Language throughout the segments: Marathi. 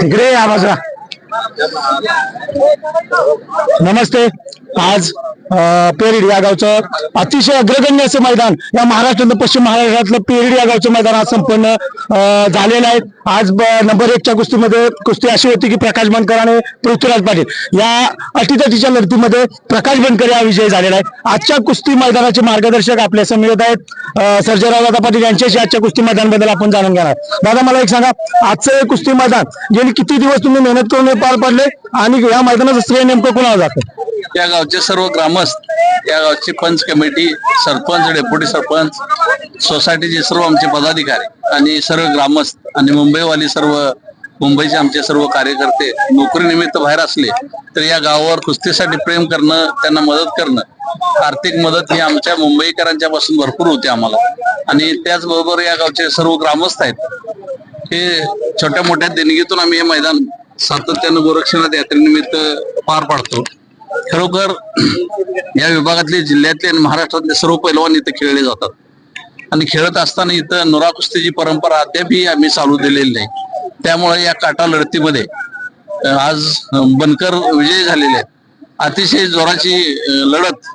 तिकडे या बाजूला नमस्ते. आज पेरिड या गावचं अतिशय अग्रगण्य असं मैदान या महाराष्ट्रातलं पश्चिम महाराष्ट्रातलं पेरिड या गावचं मैदान आज संपन्न झालेलं आहे. आज नंबर एकच्या कुस्तीमध्ये कुस्ती अशी होती की प्रकाश बनकर आणि पृथ्वीराज पाटील या अटीतटीच्या लढतीमध्ये प्रकाश बनकर या विजयी झालेला आहे. आजच्या कुस्ती मैदानाचे मार्गदर्शक आपल्यासमोर आहेत सर्जराव दादा पाटील यांच्याशी आजच्या कुस्ती मैदानाबद्दल आपण जाणून घेणार दादा मला एक सांगा आजचं हे कुस्ती मैदान गेली किती दिवस तुम्ही मेहनत करून पार पडले? आणि या मैदानाचं श्रेय नेमकं कुणाला जातं? या गावचे सर्व ग्रामस्थ या गावची पंच कमिटी सरपंच डेप्युटी सरपंच सोसायटीचे सर्व आमचे पदाधिकारी आणि सर्व ग्रामस्थ आणि मुंबईवाली सर्व मुंबईचे आमचे सर्व कार्यकर्ते नोकरीनिमित्त बाहेर असले तर या गावावर कुस्तीसाठी प्रेम करणं त्यांना मदत करणं आर्थिक मदत ही आमच्या मुंबईकरांच्या पासून भरपूर होते आम्हाला. आणि त्याचबरोबर या गावचे सर्व ग्रामस्थ आहेत. हे छोट्या मोठ्या देणगीतून आम्ही हे मैदान सातत्यानं गोरक्षनाथ यात्रेनिमित्त पार पाडतो. खरोखर या विभागातले जिल्ह्यातले आणि महाराष्ट्रातले सर्व पैलवान इथे खेळले जातात. आणि खेळत असताना इथं नुरा कुस्तीची परंपरा अद्यापही आम्ही चालू दिलेली नाही. त्यामुळे या काटा लढतीमध्ये आज बनकर विजयी झालेले आहेत. अतिशय जोराची लढत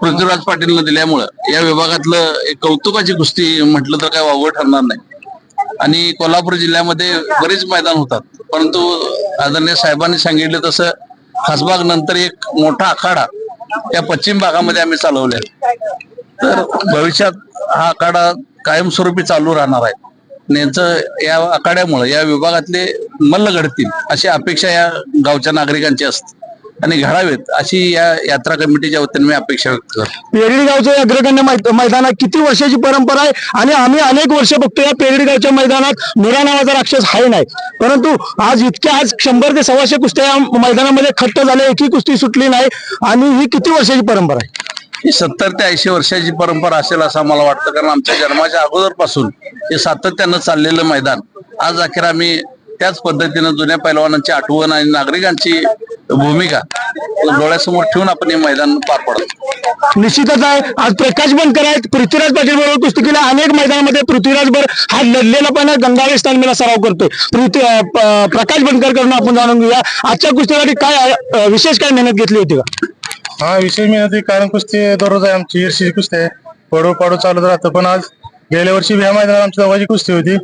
पृथ्वीराज पाटीलनं दिल्यामुळं या विभागातलं एक कौतुकाची कुस्ती म्हटलं तर काय वावगं ठरणार नाही. आणि कोल्हापूर जिल्ह्यामध्ये बरेच मैदान होतात. परंतु आदरणीय साहेबांनी सांगितलं तसं खासबाग नंतर एक मोठा आखाडा या पश्चिम भागामध्ये आम्ही चालवले. तर भविष्यात हा आखाडा कायमस्वरूपी चालू राहणार आहे. यांचं या आखाड्यामुळे या विभागातले मल्ल घडतील अशी अपेक्षा या गावच्या नागरिकांची असते. आणि घडावेत अशी या यात्रा कमिटीच्या वतीने मी अपेक्षा व्यक्त करतो. पेरडी गावचं अग्रगण्य मै- मैदान आहे किती वर्षाची परंपरा आहे? आणि आम्ही अनेक वर्ष बघतो या पेरडी गावच्या मैदानात नुरा नावाचा राक्षस हाय नाही. परंतु आज इतक्या आज शंभर ते सव्वाशे कुस्त्या या मैदानामध्ये खट्ट झाले एकही कुस्ती सुटली नाही. आणि ही किती वर्षाची परंपरा आहे? ही सत्तर ते ऐंशी वर्षाची परंपरा असेल असं आम्हाला वाटतं. कारण आमच्या जन्माच्या अगोदरपासून हे सातत्यानं चाललेलं मैदान आज अखेर आम्ही त्याच पद्धतीनं जुन्या पैलवानांची आठवण आणि नागरिकांची भूमिका डोळ्यासमोर ठेवून आपण हे मैदान पार पडतो. निश्चितच आहे. आज प्रकाश बनकर आहेत. पृथ्वीराज पाटील बरोबर कुस्ती केल्या अनेक मैदानामध्ये पृथ्वीराज बर हा लढलेला पण गंगावेश तालमीला सराव करतोय. पृथ्वी प्रकाश बनकर करून आपण जाणून घेऊया. आजच्या कुस्तीसाठी काय विशेष काय मेहनत घेतली होती का? हा विशेष मेहनती कारण कुस्ती दररोज आहे. आमची ईर्षी कुस्ती आहे. पडू पाडू चालत राहतं. पण आज गेल्या वर्षी ह्या मैदानात आमची दोघांची कुस्ती होती.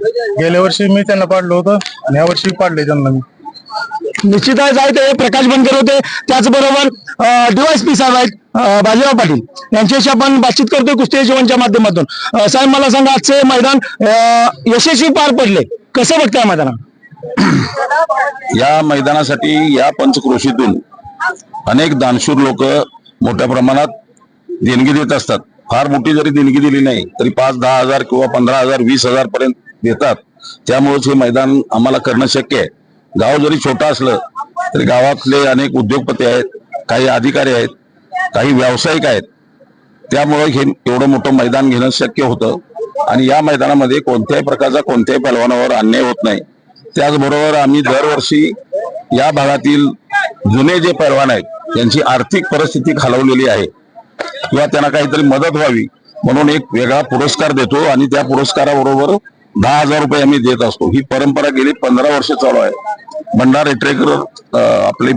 गेल्या वर्षी मी त्यांना पाडलं होतं. आणि ह्या वर्षी पाडले त्यांना मी. निश्चितच आहे ते प्रकाश बनकर होते. त्याचबरोबर डीवायसपी साहेब आहेत बाजीराव पाटील. यांच्याशी आपण बातचीत करतोय कुस्ती जीवनच्या माध्यमातून. अं, साहेब मला सांगा आजचे मैदान अं, यशस्वी पार पडले. कसं बघताय मैदानात? या मैदानासाठी या पंचक्रोशीतून अनेक दानशूर लोक मोठ्या प्रमाणात देणगी देत असतात. फार मोठी जरी देणगी दिली नाही तरी पाच दहा हजार किंवा पंधरा हजार वीस हजार पर्यंत देतात. त्यामुळेच हे मैदान आम्हाला करणं शक्य आहे. गाव जरी छोटं असलं तरी गावातले अनेक उद्योगपती आहेत काही अधिकारी आहेत काही व्यावसायिक आहेत. त्यामुळे हे एवढं मोठं मैदान घेणं शक्य होतं. आणि या मैदानामध्ये कोणत्याही प्रकारचा कोणत्याही पैलवानावर अन्याय होत नाही. त्याचबरोबर आम्ही दरवर्षी या भागातील जुने जे पैलवान आहेत त्यांची आर्थिक परिस्थिती खालवलेली आहे. किंवा त्यांना काहीतरी मदत व्हावी म्हणून एक वेगळा पुरस्कार देतो आणि त्या पुरस्काराबरोबर दहा हजार रुपये आम्ही देत असतो. ही परंपरा गेली पंधरा वर्ष चालू आहे. भंडार एट्रेकर आपले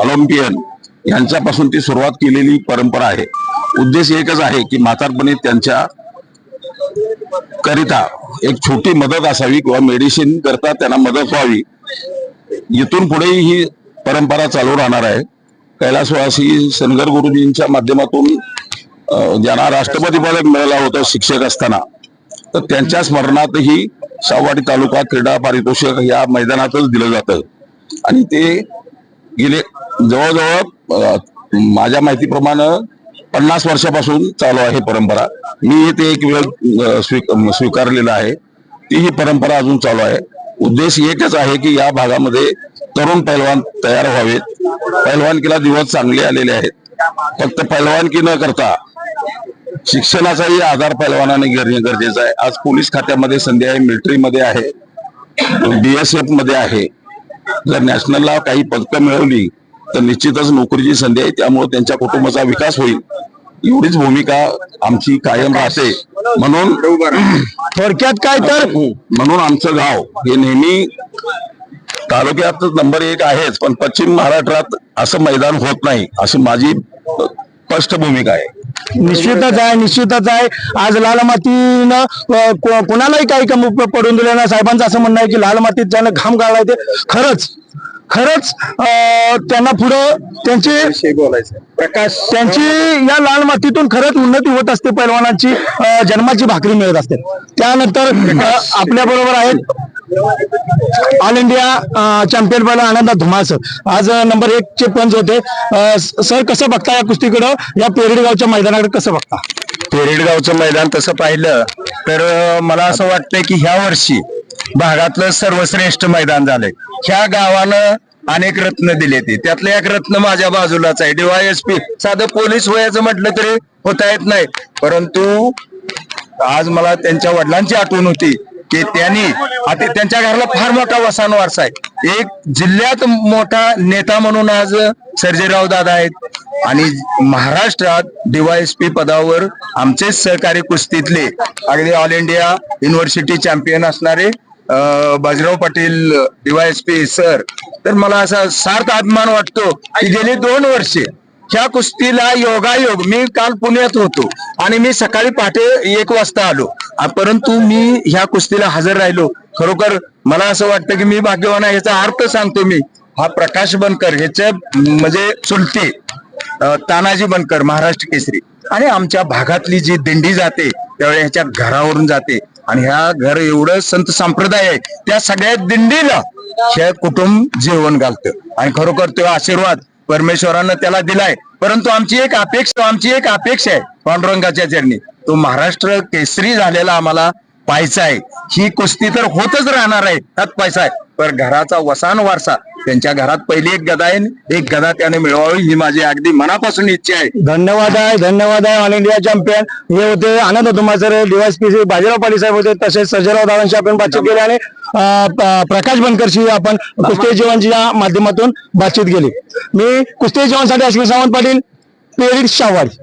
ऑलिम्पियन यांच्यापासून ती सुरुवात केलेली परंपरा आहे. उद्देश एकच आहे की म्हातारपणी त्यांच्या करिता एक छोटी मदत असावी किंवा मेडिसिन करता त्यांना मदत व्हावी. इथून पुढेही ही परंपरा चालू राहणार आहे. कैलासवासी सनगर गुरुजींच्या माध्यमातून ज्यांना राष्ट्रपती पदक मिळाला होतं शिक्षक असताना तर त्यांच्या स्मरणातही शाहवाडी तालुका क्रीडा पारितोषिक या मैदानातच दिलं जातं. आणि ते गेले जवळजवळ माझ्या माहितीप्रमाणे पन्नास वर्षापासून चालू आहे परंपरा. मी ते एक वेळ स्वी स्वीकारलेला स्वीकारलेलं आहे. ती ही परंपरा अजून चालू आहे. उद्देश एकच आहे की या भागामध्ये तरुण पैलवान तयार व्हावेत. पैलवानकीला दिवस चांगले आलेले आहेत. फक्त पैलवानकी न करता शिक्षणाचाही आधार पैलवानाने घेणे गरजेचं आहे. आज पोलीस खात्यामध्ये संधी आहे. मिलिटरीमध्ये आहे बीएसएफमध्ये आहे. जर नॅशनलला काही पदकं मिळवली तर निश्चितच नोकरीची संधी आहे. त्यामुळे त्यांच्या कुटुंबाचा विकास होईल. एवढीच भूमिका आमची कायम राहते. म्हणून थोडक्यात काय तर म्हणून आमचं गाव हे नेहमी तालुक्यात नंबर एक आहेच. पण पश्चिम महाराष्ट्रात असं मैदान होत नाही. अशी माझी स्पष्ट भूमिका आहे. निश्चितच आहे निश्चितच आहे. आज लाल मातीनं कोणालाही काही कमी पडून दिलं नाही. साहेबांचं असं म्हणणं आहे की लाल मातीत ज्यानं घाम गाळलाय ते खरंच खरंच त्यांना पुढं त्यांची प्रकाश त्यांची या लाल मातीतून खरंच उन्नती होत असते. पैलवानांची जन्माची भाकरी मिळत असते. त्यानंतर आपल्या बरोबर आहेत ऑल इंडिया चॅम्पियन पहिला आनंद धुमाळ सर. आज नंबर एक चे पंच होते. सर कसं बघता या कुस्तीकडं? या पेरेडगावच्या मैदानाकडे कसं बघता? पेरेडगावचं मैदान तसं पाहिलं तर मला असं वाटतंय की ह्या वर्षी भागातलं सर्वश्रेष्ठ मैदान झालंय. ह्या गावानं अनेक रत्न दिले ते. त्यातलं एक रत्न माझ्या बाजूलाच आहे. डीवायएसपी साधं पोलीस वयाचं म्हटलं तरी होता येत नाही. परंतु आज मला त्यांच्या वडिलांची आठवण होती. की त्यांनी आता त्यांच्या घराला फार मोठा वसान वारसा आहे. एक जिल्ह्यात मोठा नेता म्हणून आज सर्जेराव दादा आहेत. आणि महाराष्ट्रात डीवायएसपी पदावर आमचेच सहकारी कुस्तीतले अगदी ऑल इंडिया युनिव्हर्सिटी चॅम्पियन असणारे बाजीराव पाटील डीवायएसपी सर तर मला असा सार्थ अभिमान वाटतो की गेली दोन वर्षे ह्या कुस्तीला योगायोग. मी काल पुण्यात होतो आणि मी सकाळी पहाटे एक वाजता आलो. परंतु मी ह्या कुस्तीला हजर राहिलो. खरोखर मला असं वाटतं की मी भाग्यवान आहे याचा अर्थ सांगतो मी. हा प्रकाश बनकर ह्याचे म्हणजे चुलते तानाजी बनकर महाराष्ट्र केसरी. आणि आमच्या भागातली जी दिंडी जाते त्यावेळी ह्याच्या घरावरून जाते. आणि ह्या घर एवढं संत संप्रदाय आहे त्या सगळ्या दिंडीला हे कुटुंब जेवण घालतं. आणि खरोखर तो आशीर्वाद परमेश्वरानं त्याला दिलाय. परंतु आमची एक अपेक्षा आमची एक अपेक्षा आहे पांडुरंगाच्या चरणी. तो महाराष्ट्र केसरी झालेला आम्हाला पाहायचा आहे. ही कुस्ती तर होतच राहणार आहे त्यात पैसा आहे. पण घराचा वसान वारसा त्यांच्या घरात पहिली एक गदा आहे एक गदा त्याने मिळवावी ही माझी अगदी मनापासून इच्छा आहे. धन्यवाद आहे धन्यवाद आहे ऑल इंडिया चॅम्पियन हे होते आनंद धुमासर डीवायसपी बाजीराव पाटील साहेब होते तसेच सर्जेराव दादांशी आपण बातचीत केली आणि प्रकाश बनकरशी आपण कुस्ती जीवनच्या माध्यमातून बातचीत केली. मी कुस्ती जीवनसाठी अश्विन सावंत पाटील पेरिड शाहवाडी